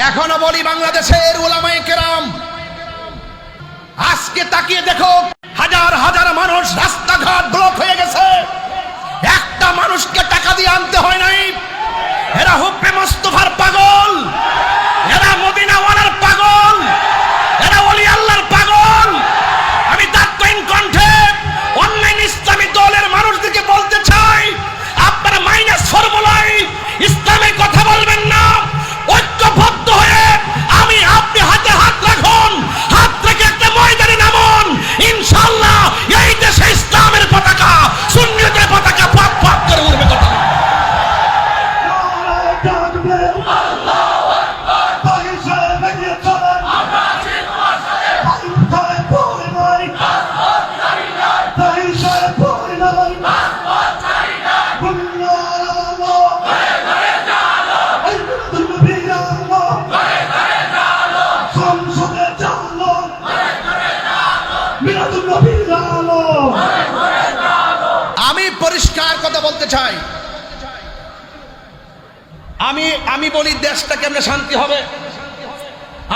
এখনও বলি বাংলাদেশের ওলামাই কেরাম, আজকে তাকিয়ে দেখো, হাজার হাজার মানুষ রাস্তাঘাট ব্লক হয়ে গেছে। একটা মানুষকে টাকা দিয়ে আনতে হয় নাই। এরা হুপ্পে পরিষ্কার কথা বলতে চাই। আমি আমি বলি দেশটা কেমনে শান্তি হবে।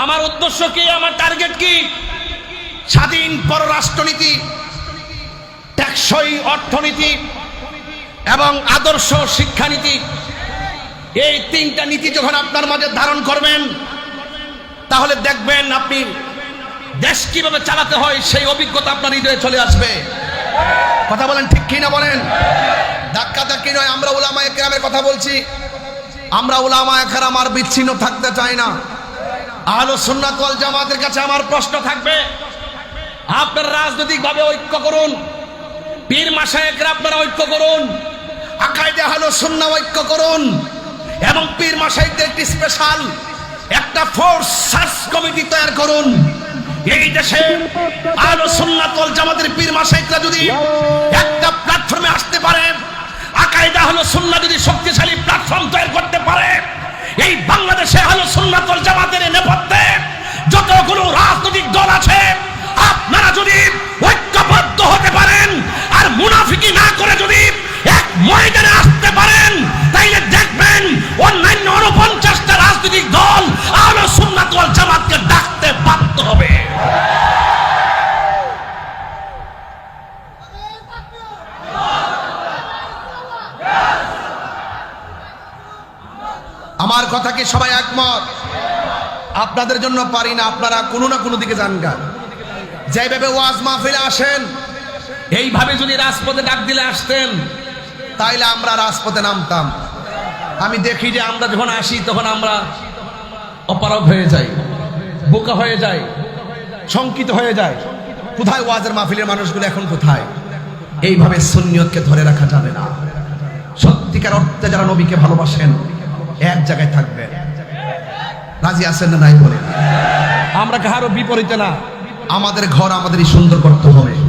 আমার উদ্দেশ্য কি, আমার টার্গেট কি? স্বাধীন পররাষ্ট্রনীতি, টেকসই অর্থনীতি এবং আদর্শ শিক্ষানীতি। এই তিনটা নীতি যখন আপনার মাঝে ধারণ করবেন, তাহলে দেখবেন আপনি দেশ কীভাবে চালাতে হয়, সেই অভিজ্ঞতা আপনার হৃদয়ে চলে আসবে। কথা বলেন ঠিক কি না বলেন? ধাক্কা ধাক্কি নয়, আমরা ওলামায়ে কেরামের কথা বলছি। আমরা ওলামায়ে কেরাম আর বিচ্ছিন্ন থাকতে চাই না। আহলো সুন্নাত ওয়াল জামাতের কাছে আমার প্রশ্ন থাকবে। আপনারা রাজনৈতিকভাবে ঐক্য করুন। পীর মাসায়েকরা আপনারা ঐক্য করুন। আকাইদে আহলো সুন্না ঐক্য করুন। এবং পীর মাসায়েকদের একটি স্পেশাল একটা ফোর্স সার্চ কমিটি তৈরি করুন। এই দেশে আহলো সুন্নাত ওয়াল জামাতের পীর মাসায়েকরা যদি একটা প্ল্যাটফর্মে আসতে পারে, আকাইদা হলো সুন্নাহ যদি শক্তিশালী প্ল্যাটফর্ম তৈরি করতে পারে, এই বাংলাদেশে হলো সুন্নাতুল জামাতের নেপথ্যে যতগুলো রাজনৈতিক দল আছে, আপনারা যদি ঐক্যবদ্ধ হতে পারেন, আর মুনাফিকি না করে যদি এক ময়দানে আসতে আমার কথা কি সবাই একমত। আপনাদের জন্য পারি না, আপনারা কোনো না কোনো দিকে যান গা। যেভাবে ওয়াজ মাহফিলে আসেন, এইভাবে যদি রাজপথে ডাক দিলে আসতেন, তাইলে আমরা রাজপথে নামতাম। আমি দেখি যে আমরা যখন আসি, তখন আমরা অপারগ হয়ে যাই, বোকা হয়ে যাই, শঙ্কিত হয়ে যায় কোথায় ওয়াজের মাহফিলের মানুষগুলো এখন কোথায়? এইভাবে সুন্নিয়তকে ধরে রাখা যাবে না। সত্যিকার অর্থে যারা নবীকে ভালোবাসেন এক জায়গায় থাকবে। রাজি আছেন না নাই বলে? আমরা কারও বিপরীতে না। আমাদের ঘর আমাদেরই সুন্দর করতে হবে।